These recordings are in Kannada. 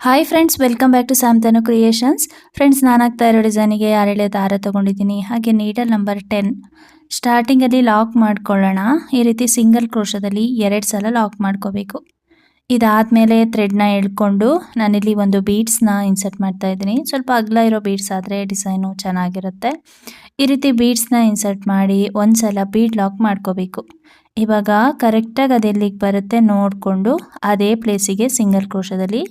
Hi friends welcome back to Samtanu creations friends ನಾನು ಇರೋ ಡಿಸೈನಿಗೆ ಆರೇಳೆ ದಾರ ತಗೊಂಡಿದ್ದೀನಿ? ಹಾಗೆ ನೀಡಲ್ ನಂಬರ್ ಟೆನ್ ಸ್ಟಾರ್ಟಿಂಗಲ್ಲಿ ಲಾಕ್ ಮಾಡ್ಕೊಳ್ಳೋಣ. ಈ ರೀತಿ ಸಿಂಗಲ್ ಕ್ರೋಶದಲ್ಲಿ ಎರಡು ಸಲ ಲಾಕ್ ಮಾಡ್ಕೋಬೇಕು. ಇದಾದಮೇಲೆ ಥ್ರೆಡ್ನ ಎಳ್ಕೊಂಡು ನಾನಿಲ್ಲಿ ಒಂದು ಬೀಡ್ಸ್ನ ಇನ್ಸರ್ಟ್ ಮಾಡ್ತಾ ಇದ್ದೀನಿ. ಸ್ವಲ್ಪ ಅಗಲ ಇರೋ ಬೀಡ್ಸ್ ಆದರೆ ಡಿಸೈನು ಚೆನ್ನಾಗಿರುತ್ತೆ. ಈ ರೀತಿ ಬೀಡ್ಸ್ನ ಇನ್ಸರ್ಟ್ ಮಾಡಿ ಒಂದು ಸಲ ಬೀಡ್ ಲಾಕ್ ಮಾಡ್ಕೋಬೇಕು. ಇವಾಗ ಕರೆಕ್ಟಾಗಿ ಅದೆಲ್ಲಿಗೆ ಬರುತ್ತೆ ನೋಡಿಕೊಂಡು ಅದೇ ಪ್ಲೇಸಿಗೆ ಸಿಂಗಲ್ ಕ್ರೋಶದಲ್ಲಿ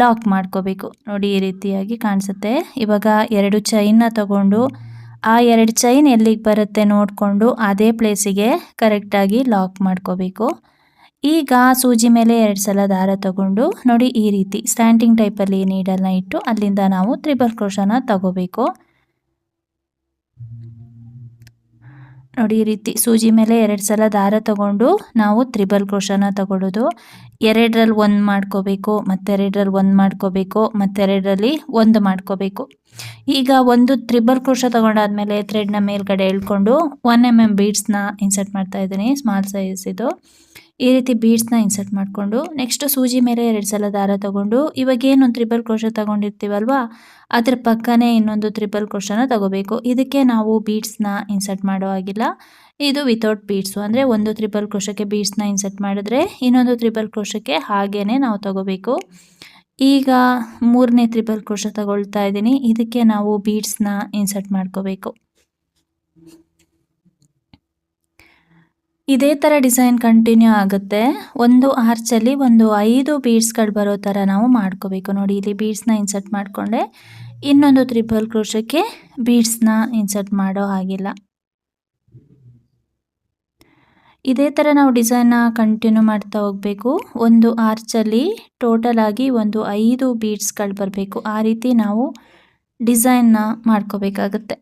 ಲಾಕ್ ಮಾಡ್ಕೋಬೇಕು. ನೋಡಿ ಈ ರೀತಿಯಾಗಿ ಕಾಣಿಸುತ್ತೆ. ಇವಾಗ ಎರಡು ಚೈನ್ನ ತಗೊಂಡು ಆ ಎರಡು ಚೈನ್ ಎಲ್ಲಿಗೆ ಬರುತ್ತೆ ನೋಡಿಕೊಂಡು ಅದೇ ಪ್ಲೇಸಿಗೆ ಕರೆಕ್ಟಾಗಿ ಲಾಕ್ ಮಾಡ್ಕೋಬೇಕು. ಈಗ ಸೂಜಿ ಮೇಲೆ ಎರಡು ಸಲ ದಾರ ತಗೊಂಡು ನೋಡಿ ಈ ರೀತಿ ಸ್ಟ್ಯಾಂಡಿಂಗ್ ಟೈಪಲ್ಲಿ ನೀಡಲ್ನ ಇಟ್ಟು ಅಲ್ಲಿಂದ ನಾವು ತ್ರಿಬಲ್ ಕ್ರೋಶನ ತಗೋಬೇಕು. ನೋಡಿ ಈ ರೀತಿ ಸೂಜಿ ಮೇಲೆ ಎರಡು ಸಲ ದಾರ ತಗೊಂಡು ನಾವು ತ್ರಿಬಲ್ ಕ್ರೋಶನ ತಗೊಳ್ಳೋದು. ಎರಡರಲ್ಲಿ ಒಂದು ಮಾಡ್ಕೋಬೇಕು, ಮತ್ತೆರಡರಲ್ಲಿ ಒಂದು ಮಾಡ್ಕೋಬೇಕು, ಮತ್ತೆರಡರಲ್ಲಿ ಒಂದು ಮಾಡ್ಕೋಬೇಕು. ಈಗ ಒಂದು ತ್ರಿಬಲ್ ಕ್ರೋಶ ತಗೊಂಡಾದ್ಮೇಲೆ ಥ್ರೆಡ್ನ ಮೇಲ್ಗಡೆ ಎಳ್ಕೊಂಡು ಒನ್ ಎಂ ಎಂ ಬೀಡ್ಸ್ನ ಇನ್ಸರ್ಟ್ ಮಾಡ್ತಾ ಇದ್ದೀನಿ ಸ್ಮಾಲ್ ಸೈಜ್ ಇದು. ಈ ರೀತಿ ಬೀಡ್ಸ್ನ ಇನ್ಸರ್ಟ್ ಮಾಡಿಕೊಂಡು ನೆಕ್ಸ್ಟ್ ಸೂಜಿ ಮೇಲೆ ಎರಡು ಸಲ ದಾರ ತಗೊಂಡು, ಇವಾಗ ಏನು ತ್ರಿಬಲ್ ಕ್ರೋಶ ತಗೊಂಡಿರ್ತೀವಲ್ವಾ, ಅದ್ರ ಪಕ್ಕನೇ ಇನ್ನೊಂದು ತ್ರಿಬಲ್ ಕ್ರೋಶನ ತಗೋಬೇಕು. ಇದಕ್ಕೆ ನಾವು ಬೀಡ್ಸ್ನ ಇನ್ಸರ್ಟ್ ಮಾಡೋ ಆಗಿಲ್ಲ ಇದು ವಿತೌಟ್ ಬೀಡ್ಸು ಅಂದರೆ ಒಂದು ತ್ರಿಬಲ್ ಕ್ರೋಶಕ್ಕೆ ಬೀಡ್ಸ್ನ ಇನ್ಸರ್ಟ್ ಮಾಡಿದ್ರೆ ಇನ್ನೊಂದು ತ್ರಿಬಲ್ ಕ್ರೋಶಕ್ಕೆ ಹಾಗೇ ನಾವು ತಗೋಬೇಕು. ಈಗ ಮೂರನೇ ತ್ರಿಬಲ್ ಕ್ರೋಶ ತಗೊಳ್ತಾ ಇದ್ದೀನಿ. ಇದಕ್ಕೆ ನಾವು ಬೀಡ್ಸ್ನ ಇನ್ಸರ್ಟ್ ಮಾಡ್ಕೋಬೇಕು. ಇದೇ ಥರ ಡಿಸೈನ್ ಕಂಟಿನ್ಯೂ ಆಗುತ್ತೆ. ಒಂದು ಆರ್ಚಲ್ಲಿ ಒಂದು ಐದು ಬೀಡ್ಸ್ಗಳು ಬರೋ ಥರ ನಾವು ಮಾಡ್ಕೋಬೇಕು. ನೋಡಿ, ಇಲ್ಲಿ ಬೀಡ್ಸ್ನ ಇನ್ಸರ್ಟ್ ಮಾಡಿಕೊಂಡೆ. ಇನ್ನೊಂದು ತ್ರಿಪಲ್ ಕ್ರೋಶಕ್ಕೆ ಬೀಡ್ಸ್ನ ಇನ್ಸರ್ಟ್ ಮಾಡೋ ಹಾಗಿಲ್ಲ. ಇದೇ ಥರ ನಾವು ಡಿಸೈನ್ನ ಕಂಟಿನ್ಯೂ ಮಾಡ್ತಾ ಹೋಗಬೇಕು. ಒಂದು ಆರ್ಚಲ್ಲಿ ಟೋಟಲ್ ಆಗಿ ಒಂದು ಐದು ಬೀಡ್ಸ್ಗಳು ಬರಬೇಕು. ಆ ರೀತಿ ನಾವು ಡಿಸೈನ್ನ ಮಾಡ್ಕೋಬೇಕಾಗತ್ತೆ.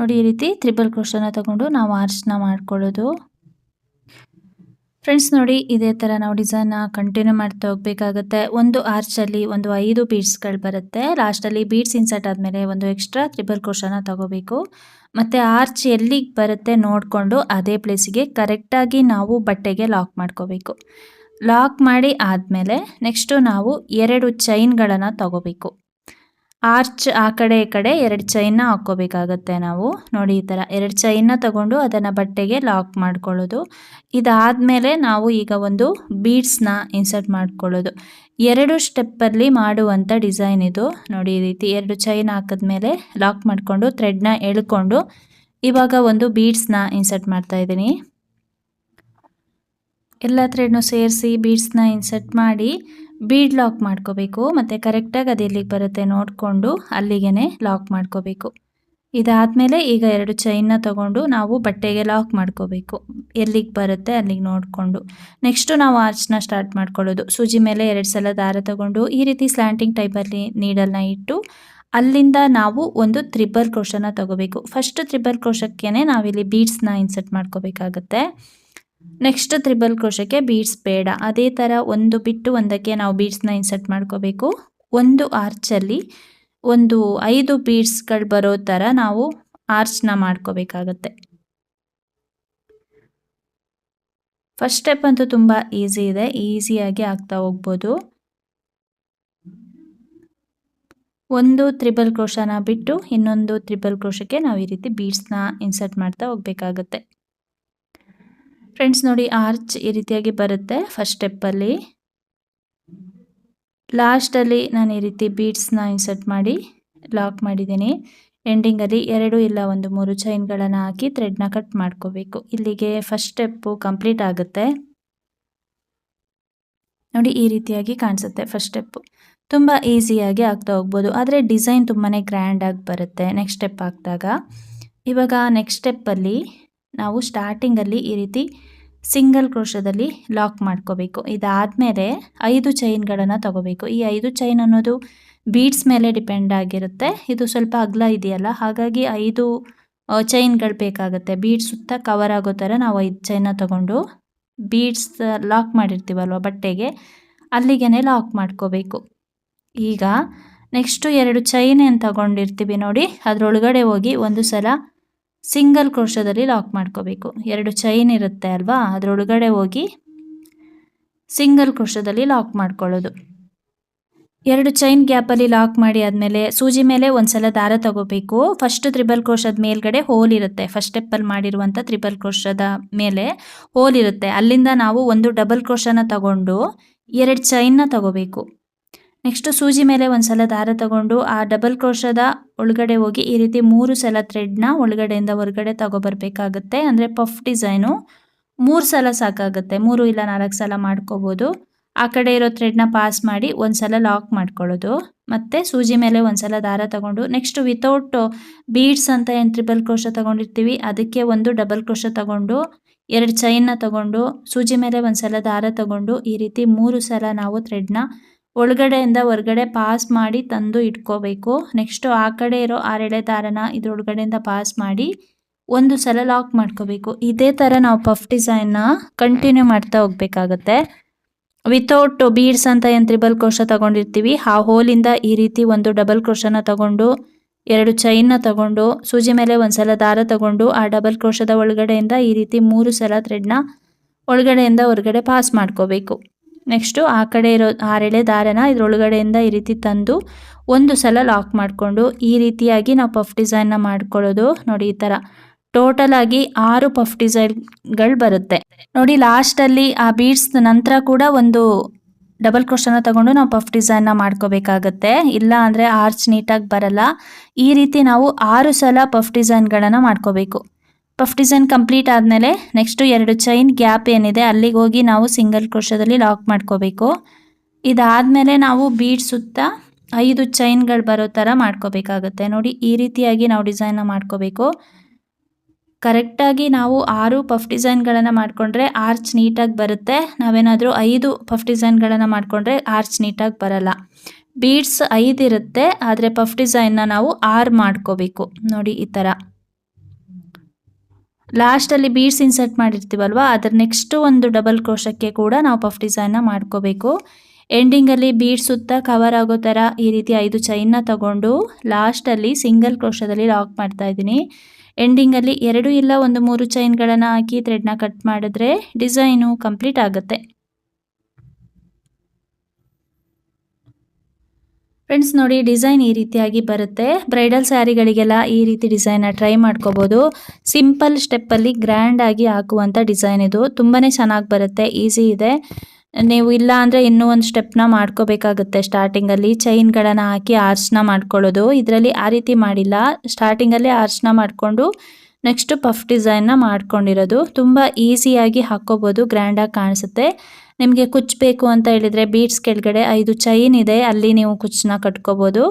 ನೋಡಿ ಈ ರೀತಿ ತ್ರಿಬಲ್ ಕ್ರೋಶನ ತಗೊಂಡು ನಾವು ಆರ್ಚ್ನ ಮಾಡ್ಕೊಳ್ಳೋದು. ಫ್ರೆಂಡ್ಸ್ ನೋಡಿ ಇದೇ ಥರ ನಾವು ಡಿಸೈನ್ನ ಕಂಟಿನ್ಯೂ ಮಾಡ್ತಾ ಹೋಗ್ಬೇಕಾಗತ್ತೆ. ಒಂದು ಆರ್ಚಲ್ಲಿ ಒಂದು ಐದು ಬೀಡ್ಸ್ಗಳು ಬರುತ್ತೆ. ಲಾಸ್ಟಲ್ಲಿ ಬೀಡ್ಸ್ ಇನ್ಸರ್ಟ್ ಆದಮೇಲೆ ಒಂದು ಎಕ್ಸ್ಟ್ರಾ ತ್ರಿಬಲ್ ಕ್ರೋಶನ ತಗೋಬೇಕು. ಮತ್ತು ಆರ್ಚ್ ಎಲ್ಲಿಗೆ ಬರುತ್ತೆ ನೋಡಿಕೊಂಡು ಅದೇ ಪ್ಲೇಸಿಗೆ ಕರೆಕ್ಟಾಗಿ ನಾವು ಬಟ್ಟೆಗೆ ಲಾಕ್ ಮಾಡ್ಕೋಬೇಕು. ಲಾಕ್ ಮಾಡಿ ಆದಮೇಲೆ ನೆಕ್ಸ್ಟು ನಾವು ಎರಡು ಚೈನ್ಗಳನ್ನು ತಗೋಬೇಕು. ಆರ್ಚ್ ಆ ಕಡೆ ಈ ಕಡೆ ಎರಡು ಚೈನ್ನ ಹಾಕ್ಕೋಬೇಕಾಗತ್ತೆ ನಾವು. ನೋಡಿ ಈ ಥರ ಎರಡು ಚೈನ್ನ ತಗೊಂಡು ಅದನ್ನು ಬಟ್ಟೆಗೆ ಲಾಕ್ ಮಾಡ್ಕೊಳ್ಳೋದು. ಇದಾದಮೇಲೆ ನಾವು ಈಗ ಒಂದು ಬೀಡ್ಸ್ನ ಇನ್ಸರ್ಟ್ ಮಾಡ್ಕೊಳ್ಳೋದು. ಎರಡು ಸ್ಟೆಪ್ಪಲ್ಲಿ ಮಾಡುವಂಥ ಡಿಸೈನ್ ಇದು. ನೋಡಿ ಈ ರೀತಿ ಎರಡು ಚೈನ್ ಹಾಕಿದ್ಮೇಲೆ ಲಾಕ್ ಮಾಡಿಕೊಂಡು ಥ್ರೆಡ್ನ ಎಳ್ಕೊಂಡು ಇವಾಗ ಒಂದು ಬೀಡ್ಸ್ನ ಇನ್ಸರ್ಟ್ ಮಾಡ್ತಾ ಇದ್ದೀನಿ. ಎಲ್ಲ ಥ್ರೆಡ್ನು ಸೇರಿಸಿ ಬೀಡ್ಸ್ನ ಇನ್ಸರ್ಟ್ ಮಾಡಿ ಬೀಡ್ ಲಾಕ್ ಮಾಡ್ಕೋಬೇಕು, ಮತ್ತು ಕರೆಕ್ಟಾಗಿ ಅದು ಎಲ್ಲಿಗೆ ಬರುತ್ತೆ ನೋಡಿಕೊಂಡು ಅಲ್ಲಿಗೆ ಲಾಕ್ ಮಾಡ್ಕೋಬೇಕು. ಇದಾದಮೇಲೆ ಈಗ ಎರಡು ಚೈನ್ನ ತಗೊಂಡು ನಾವು ಬಟ್ಟೆಗೆ ಲಾಕ್ ಮಾಡ್ಕೋಬೇಕು. ಎಲ್ಲಿಗೆ ಬರುತ್ತೆ ಅಲ್ಲಿಗೆ ನೋಡಿಕೊಂಡು. ನೆಕ್ಸ್ಟು ನಾವು ಆರ್ಚ್ನ ಸ್ಟಾರ್ಟ್ ಮಾಡ್ಕೊಳ್ಳೋದು. ಸೂಜಿ ಮೇಲೆ ಎರಡು ಸಲ ದಾರ ತಗೊಂಡು ಈ ರೀತಿ ಸ್ಲ್ಯಾಂಟಿಂಗ್ ಟೈಪಲ್ಲಿ ನೀಡಲ್ನ ಇಟ್ಟು ಅಲ್ಲಿಂದ ನಾವು ಒಂದು ತ್ರಿಬಲ್ ಕ್ರೋಶನ ತಗೋಬೇಕು. ಫಸ್ಟ್ ತ್ರಿಬಲ್ ಕ್ರೋಶಕ್ಕೆ ನಾವಿಲ್ಲಿ ಬೀಡ್ಸ್ನ ಇನ್ಸರ್ಟ್ ಮಾಡ್ಕೋಬೇಕಾಗತ್ತೆ. ನೆಕ್ಸ್ಟ್ ತ್ರಿಬಲ್ ಕ್ರೋಶಕ್ಕೆ ಬೀಡ್ಸ್ ಬೇಡ. ಅದೇ ಥರ ಒಂದು ಬಿಟ್ಟು ಒಂದಕ್ಕೆ ನಾವು ಬೀಡ್ಸ್ನ ಇನ್ಸರ್ಟ್ ಮಾಡ್ಕೋಬೇಕು. ಒಂದು ಆರ್ಚಲ್ಲಿ ಒಂದು ಐದು ಬೀಡ್ಸ್ಗಳು ಬರೋ ಥರ ನಾವು ಆರ್ಚ್ನ ಮಾಡ್ಕೋಬೇಕಾಗತ್ತೆ. ಫಸ್ಟ್ ಸ್ಟೆಪ್ ಅಂತೂ ತುಂಬ ಈಸಿ ಇದೆ. ಈಸಿಯಾಗಿ ಆಗ್ತಾ ಹೋಗ್ಬೋದು. ಒಂದು ತ್ರಿಬಲ್ ಕ್ರೋಶನ ಬಿಟ್ಟು ಇನ್ನೊಂದು ತ್ರಿಬಲ್ ಕ್ರೋಶಕ್ಕೆ ನಾವು ಈ ರೀತಿ ಬೀಡ್ಸ್ನ ಇನ್ಸರ್ಟ್ ಮಾಡ್ತಾ ಹೋಗ್ಬೇಕಾಗತ್ತೆ. ಫ್ರೆಂಡ್ಸ್ ನೋಡಿ ಆರ್ಚ್ ಈ ರೀತಿಯಾಗಿ ಬರುತ್ತೆ ಫಸ್ಟ್ ಸ್ಟೆಪ್ಪಲ್ಲಿ ಲಾಸ್ಟಲ್ಲಿ ನಾನು ಈ ರೀತಿ ಬೀಡ್ಸ್ನ ಇನ್ಸರ್ಟ್ ಮಾಡಿ ಲಾಕ್ ಮಾಡಿದ್ದೀನಿ. ಎಂಡಿಂಗಲ್ಲಿ ಎರಡು ಇಲ್ಲ ಒಂದು ಮೂರು ಚೈನ್ಗಳನ್ನು ಹಾಕಿ ಥ್ರೆಡ್ನ ಕಟ್ ಮಾಡ್ಕೋಬೇಕು. ಇಲ್ಲಿಗೆ ಫಸ್ಟ್ ಸ್ಟೆಪ್ಪು ಕಂಪ್ಲೀಟ್ ಆಗುತ್ತೆ. ನೋಡಿ ಈ ರೀತಿಯಾಗಿ ಕಾಣಿಸುತ್ತೆ ಫಸ್ಟ್ ಸ್ಟೆಪ್ಪು ತುಂಬ ಈಸಿಯಾಗಿ ಆಗ್ತಾ ಹೋಗ್ಬೋದು. ಆದರೆ ಡಿಸೈನ್ ತುಂಬಾ ಗ್ರ್ಯಾಂಡಾಗಿ ಬರುತ್ತೆ ನೆಕ್ಸ್ಟ್ ಸ್ಟೆಪ್ ಹಾಕಿದಾಗ ಇವಾಗ ನೆಕ್ಸ್ಟ್ ಸ್ಟೆಪ್ಪಲ್ಲಿ ನಾವು ಸ್ಟಾರ್ಟಿಂಗಲ್ಲಿ ಈ ರೀತಿ ಸಿಂಗಲ್ ಕ್ರೋಶದಲ್ಲಿ ಲಾಕ್ ಮಾಡ್ಕೋಬೇಕು. ಇದಾದಮೇಲೆ ಐದು ಚೈನ್ಗಳನ್ನು ತಗೋಬೇಕು. ಈ ಐದು ಚೈನ್ ಅನ್ನೋದು ಬೀಡ್ಸ್ ಮೇಲೆ ಡಿಪೆಂಡ್ ಆಗಿರುತ್ತೆ. ಇದು ಸ್ವಲ್ಪ ಅಗಲ ಇದೆಯಲ್ಲ, ಹಾಗಾಗಿ ಐದು ಚೈನ್ಗಳು ಬೇಕಾಗುತ್ತೆ. ಬೀಡ್ಸ್ ಸುತ್ತ ಕವರ್ ಆಗೋ ಥರ ನಾವು ಐದು ಚೈನ ತಗೊಂಡು ಬೀಡ್ಸ್ ಲಾಕ್ ಮಾಡಿರ್ತೀವಲ್ವ ಬಟ್ಟೆಗೆ ಅಲ್ಲಿಗೆ ಲಾಕ್ ಮಾಡ್ಕೋಬೇಕು. ಈಗ ನೆಕ್ಸ್ಟು ಎರಡು ಚೈನ್ ಏನು ತಗೊಂಡಿರ್ತೀವಿ ನೋಡಿ, ಅದರೊಳಗಡೆ ಹೋಗಿ ಒಂದು ಸಲ ಸಿಂಗಲ್ ಕ್ರೋಶದಲ್ಲಿ ಲಾಕ್ ಮಾಡ್ಕೋಬೇಕು. ಎರಡು ಚೈನ್ ಇರುತ್ತೆ ಅಲ್ವಾ? ಅದರೊಳಗಡೆ ಹೋಗಿ ಸಿಂಗಲ್ ಕ್ರೋಶದಲ್ಲಿ ಲಾಕ್ ಮಾಡ್ಕೊಳ್ಳೋದು. ಎರಡು ಚೈನ್ ಗ್ಯಾಪಲ್ಲಿ ಲಾಕ್ ಮಾಡಿ ಆದಮೇಲೆ ಸೂಜಿ ಮೇಲೆ ಒಂದ್ಸಲ ದಾರ ತಗೋಬೇಕು. ಫಸ್ಟ್ ತ್ರಿಬಲ್ ಕ್ರೋಶದ ಮೇಲ್ಗಡೆ ಹೋಲ್ ಇರುತ್ತೆ. ಫಸ್ಟ್ ಸ್ಟೆಪ್ಪಲ್ಲಿ ಮಾಡಿರುವಂಥ ತ್ರಿಬಲ್ ಕ್ರೋಶದ ಮೇಲೆ ಹೋಲ್ ಇರುತ್ತೆ. ಅಲ್ಲಿಂದ ನಾವು ಒಂದು ಡಬಲ್ ಕ್ರೋಶನ ತಗೊಂಡು ಎರಡು ಚೈನ್ನ ತಗೋಬೇಕು. ನೆಕ್ಸ್ಟ್ ಸೂಜಿ ಮೇಲೆ ಒಂದ್ಸಲ ದಾರ ತಗೊಂಡು ಆ ಡಬಲ್ ಕ್ರೋಶದ ಒಳಗಡೆ ಹೋಗಿ ಈ ರೀತಿ ಮೂರು ಸಲ ಥ್ರೆಡ್ನ ಒಳಗಡೆಯಿಂದ ಹೊರಗಡೆ ತಗೊಬರ್ಬೇಕಾಗುತ್ತೆ. ಅಂದರೆ ಪಫ್ ಡಿಸೈನು ಮೂರು ಸಲ ಸಾಕಾಗುತ್ತೆ. ಮೂರು ಇಲ್ಲ ನಾಲ್ಕು ಸಲ ಮಾಡ್ಕೋಬೋದು. ಆ ಕಡೆ ಇರೋ ಥ್ರೆಡ್ನ ಪಾಸ್ ಮಾಡಿ ಒಂದು ಸಲ ಲಾಕ್ ಮಾಡ್ಕೊಳ್ಳೋದು. ಮತ್ತು ಸೂಜಿ ಮೇಲೆ ಒಂದು ಸಲ ದಾರ ತಗೊಂಡು ನೆಕ್ಸ್ಟ್ ವಿತೌಟ್ ಬೀಡ್ಸ್ ಅಂತ ಏನು ತ್ರಿಬಲ್ ಕ್ರೋಶ ತಗೊಂಡಿರ್ತೀವಿ, ಅದಕ್ಕೆ ಒಂದು ಡಬಲ್ ಕ್ರೋಶ ತಗೊಂಡು ಎರಡು ಚೈನ್ನ ತಗೊಂಡು ಸೂಜಿ ಮೇಲೆ ಒಂದು ಸಲ ದಾರ ತಗೊಂಡು ಈ ರೀತಿ ಮೂರು ಸಲ ನಾವು ಥ್ರೆಡ್ನ ಒಳಗಡೆಯಿಂದ ಹೊರಗಡೆ ಪಾಸ್ ಮಾಡಿ ತಂದು ಇಟ್ಕೋಬೇಕು. ನೆಕ್ಸ್ಟು ಆ ಕಡೆ ಇರೋ ಆರೆಳೆ ದಾರನ ಇದ್ರೊಳಗಡೆಯಿಂದ ಪಾಸ್ ಮಾಡಿ ಒಂದು ಸಲ ಲಾಕ್ ಮಾಡ್ಕೋಬೇಕು. ಇದೇ ಥರ ನಾವು ಪಫ್ ಡಿಸೈನ್ನ ಕಂಟಿನ್ಯೂ ಮಾಡ್ತಾ ಹೋಗ್ಬೇಕಾಗತ್ತೆ. ವಿತೌಟ್ ಬೀಡ್ಸ್ ಅಂತ ಏನು ತ್ರಿಬಲ್ ಕ್ರೋಶ ತಗೊಂಡಿರ್ತೀವಿ, ಆ ಹೋಲಿಂದ ಈ ರೀತಿ ಒಂದು ಡಬಲ್ ಕ್ರೋಶನ ತಗೊಂಡು, ಎರಡು ಚೈನ್ನ ತಗೊಂಡು, ಸೂಜಿ ಮೇಲೆ ಒಂದು ಸಲ ದಾರ ತಗೊಂಡು, ಆ ಡಬಲ್ ಕ್ರೋಶದ ಒಳಗಡೆಯಿಂದ ಈ ರೀತಿ ಮೂರು ಸಲ ಥ್ರೆಡ್ನ ಒಳಗಡೆಯಿಂದ ಹೊರಗಡೆ ಪಾಸ್ ಮಾಡ್ಕೋಬೇಕು. ನೆಕ್ಸ್ಟು ಆ ಕಡೆ ಇರೋ ಆರೆಳೆ ದಾರನ ಇದರೊಳಗಡೆಯಿಂದ ಈ ರೀತಿ ತಂದು ಒಂದು ಸಲ ಲಾಕ್ ಮಾಡಿಕೊಂಡು ಈ ರೀತಿಯಾಗಿ ನಾವು ಪಫ್ ಡಿಸೈನ್ನ ಮಾಡ್ಕೊಳ್ಳೋದು ನೋಡಿ ಈ ಥರ. ಟೋಟಲ್ ಆಗಿ ಆರು ಪಫ್ ಡಿಸೈನ್ಗಳು ಬರುತ್ತೆ. ನೋಡಿ ಲಾಸ್ಟಲ್ಲಿ ಆ ಬೀಡ್ಸ್ ನಂತರ ಕೂಡ ಒಂದು ಡಬಲ್ ಕ್ರೋಶನ ತಗೊಂಡು ನಾವು ಪಫ್ ಡಿಸೈನ್ನ ಮಾಡ್ಕೋಬೇಕಾಗತ್ತೆ. ಇಲ್ಲ ಅಂದರೆ ಆರ್ಚ್ ನೀಟಾಗಿ ಬರಲ್ಲ. ಈ ರೀತಿ ನಾವು ಆರು ಸಲ ಪಫ್ ಡಿಸೈನ್ಗಳನ್ನು ಮಾಡ್ಕೋಬೇಕು. ಪಫ್ ಡಿಸೈನ್ ಕಂಪ್ಲೀಟ್ ಆದಮೇಲೆ ನೆಕ್ಸ್ಟು ಎರಡು ಚೈನ್ ಗ್ಯಾಪ್ ಏನಿದೆ, ಅಲ್ಲಿಗೆ ಹೋಗಿ ನಾವು ಸಿಂಗಲ್ ಕ್ರೋಶದಲ್ಲಿ ಲಾಕ್ ಮಾಡ್ಕೋಬೇಕು. ಇದಾದಮೇಲೆ ನಾವು ಬೀಡ್ ಸುತ್ತ ಐದು ಚೈನ್ಗಳು ಬರೋ ಥರ ಮಾಡ್ಕೋಬೇಕಾಗತ್ತೆ. ನೋಡಿ, ಈ ರೀತಿಯಾಗಿ ನಾವು ಡಿಸೈನ್ನ ಮಾಡ್ಕೋಬೇಕು. ಕರೆಕ್ಟಾಗಿ ನಾವು ಆರು ಪಫ್ ಡಿಸೈನ್ಗಳನ್ನು ಮಾಡಿಕೊಂಡ್ರೆ ಆರ್ಚ್ ನೀಟಾಗಿ ಬರುತ್ತೆ. ನಾವೇನಾದರೂ ಐದು ಪಫ್ ಡಿಸೈನ್ಗಳನ್ನು ಮಾಡಿಕೊಂಡ್ರೆ ಆರ್ಚ್ ನೀಟಾಗಿ ಬರಲ್ಲ. ಬೀಡ್ಸ್ ಐದಿರುತ್ತೆ, ಆದರೆ ಪಫ್ ಡಿಸೈನ್ನ ನಾವು ಆರು ಮಾಡ್ಕೋಬೇಕು. ನೋಡಿ, ಈ ಥರ ಲಾಸ್ಟಲ್ಲಿ ಬೀಡ್ಸ್ ಇನ್ಸರ್ಟ್ ಮಾಡಿರ್ತೀವಲ್ವ? ಅದರ ನೆಕ್ಸ್ಟ್ ಒಂದು ಡಬಲ್ ಕ್ರೋಶಕ್ಕೆ ಕೂಡ ನಾವು ಪಫ್ ಡಿಸೈನ್ನ ಮಾಡ್ಕೋಬೇಕು. ಎಂಡಿಂಗಲ್ಲಿ ಬೀಡ್ ಸುತ್ತ ಕವರ್ ಆಗೋ ಥರ ಈ ರೀತಿ ಐದು ಚೈನ್ನ ತಗೊಂಡು ಲಾಸ್ಟಲ್ಲಿ ಸಿಂಗಲ್ ಕ್ರೋಶದಲ್ಲಿ ಲಾಕ್ ಮಾಡ್ತಾ ಇದ್ದೀನಿ. ಎಂಡಿಂಗಲ್ಲಿ ಎರಡು ಇಲ್ಲ ಒಂದು ಮೂರು ಚೈನ್ಗಳನ್ನು ಹಾಕಿ ಥ್ರೆಡ್ನ ಕಟ್ ಮಾಡಿದ್ರೆ ಡಿಸೈನು ಕಂಪ್ಲೀಟ್ ಆಗುತ್ತೆ. ಫ್ರೆಂಡ್ಸ್ ನೋಡಿ ಡಿಸೈನ್ ಈ ರೀತಿಯಾಗಿ ಬರುತ್ತೆ. ಬ್ರೈಡಲ್ ಸ್ಯಾರಿಗಳಿಗೆಲ್ಲ ಈ ರೀತಿ ಡಿಸೈನ್ನ ಟ್ರೈ ಮಾಡ್ಕೋಬೋದು. ಸಿಂಪಲ್ ಸ್ಟೆಪ್ಪಲ್ಲಿ ಗ್ರ್ಯಾಂಡಾಗಿ ಹಾಕುವಂಥ ಡಿಸೈನ್ ಇದು. ತುಂಬಾ ಚೆನ್ನಾಗಿ ಬರುತ್ತೆ ಈಸಿ ಇದೆ. ನೀವು ಇಲ್ಲ ಅಂದರೆ ಇನ್ನೂ ಒಂದು ಸ್ಟೆಪ್ನ ಮಾಡ್ಕೋಬೇಕಾಗುತ್ತೆ ಸ್ಟಾರ್ಟಿಂಗಲ್ಲಿ ಚೈನ್ಗಳನ್ನು ಹಾಕಿ ಆರ್ಚ್ನ ಮಾಡ್ಕೊಳ್ಳೋದು. ಇದರಲ್ಲಿ ಆ ರೀತಿ ಮಾಡಿಲ್ಲ. ಸ್ಟಾರ್ಟಿಂಗಲ್ಲೇ ಆರ್ಚ್ನ ಮಾಡಿಕೊಂಡು ನೆಕ್ಸ್ಟ್ ಪಫ್ ಡಿಸೈನ್ನ ಮಾಡ್ಕೊಂಡಿರೋದು. ತುಂಬ ಈಸಿಯಾಗಿ ಹಾಕ್ಕೋಬೋದು ಗ್ರ್ಯಾಂಡಾಗಿ ಕಾಣಿಸುತ್ತೆ. ನಿಮಗೆ ಕುಚ್ಚಬೇಕು ಅಂತ ಹೇಳಿದರೆ ಬೀಡ್ಸ್ ಕೆಳಗಡೆ ಐದು ಚೈನ್ ಇದೆ, ಅಲ್ಲಿ ನೀವು ಕುಚ್ಚನ್ನ ಕಟ್ಕೋಬೋದು.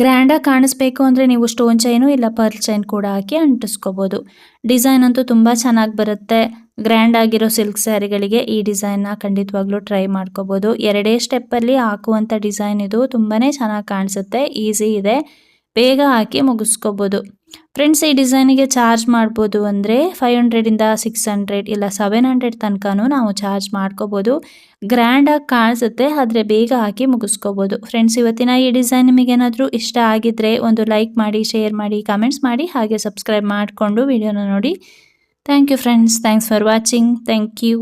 ಗ್ರ್ಯಾಂಡಾಗಿ ಕಾಣಿಸ್ಬೇಕು ಅಂದರೆ ನೀವು ಸ್ಟೋನ್ ಚೈನು ಇಲ್ಲ ಪರ್ಲ್ ಚೈನ್ ಕೂಡ ಹಾಕಿ ಅಂಟಿಸ್ಕೋಬೋದು. ಡಿಸೈನ್ ಅಂತೂ ತುಂಬ ಚೆನ್ನಾಗಿ ಬರುತ್ತೆ. ಗ್ರ್ಯಾಂಡ್ ಆಗಿರೋ ಸಿಲ್ಕ್ ಸ್ಯಾರಿಗಳಿಗೆ ಈ ಡಿಸೈನ್ನ ಖಂಡಿತವಾಗ್ಲೂ ಟ್ರೈ ಮಾಡ್ಕೋಬೋದು. ಎರಡೇ ಸ್ಟೆಪ್ಪಲ್ಲಿ ಹಾಕುವಂಥ ಡಿಸೈನ್ ಇದು ತುಂಬಾ ಚೆನ್ನಾಗಿ ಕಾಣಿಸುತ್ತೆ ಈಸಿ ಇದೆ. ಬೇಗ ಹಾಕಿ ಮುಗಿಸ್ಕೋಬೋದು. ಫ್ರೆಂಡ್ಸ್ ಈ ಡಿಸೈನಿಗೆ ಚಾರ್ಜ್ ಮಾಡ್ಬೋದು ಅಂದರೆ ಫೈವ್ ಹಂಡ್ರೆಡಿಂದ ಸಿಕ್ಸ್ ಹಂಡ್ರೆಡ್ ಇಲ್ಲ ಸೆವೆನ್ ಹಂಡ್ರೆಡ್ ತನಕನೂ ನಾವು ಚಾರ್ಜ್ ಮಾಡ್ಕೋಬೋದು. ಗ್ರ್ಯಾಂಡಾಗಿ ಕಾಣಿಸುತ್ತೆ, ಆದರೆ ಬೇಗ ಹಾಕಿ ಮುಗಿಸ್ಕೋಬೋದು. ಫ್ರೆಂಡ್ಸ್ ಇವತ್ತಿನ ಈ ಡಿಸೈನ್ ನಿಮಗೇನಾದರೂ ಇಷ್ಟ ಆಗಿದ್ದರೆ ಒಂದು ಲೈಕ್ ಮಾಡಿ ಶೇರ್ ಮಾಡಿ ಕಮೆಂಟ್ಸ್ ಮಾಡಿ, ಹಾಗೆ ಸಬ್ಸ್ಕ್ರೈಬ್ ಮಾಡಿಕೊಂಡು ವಿಡಿಯೋನ ನೋಡಿ. Thank you friends thanks for watching thank you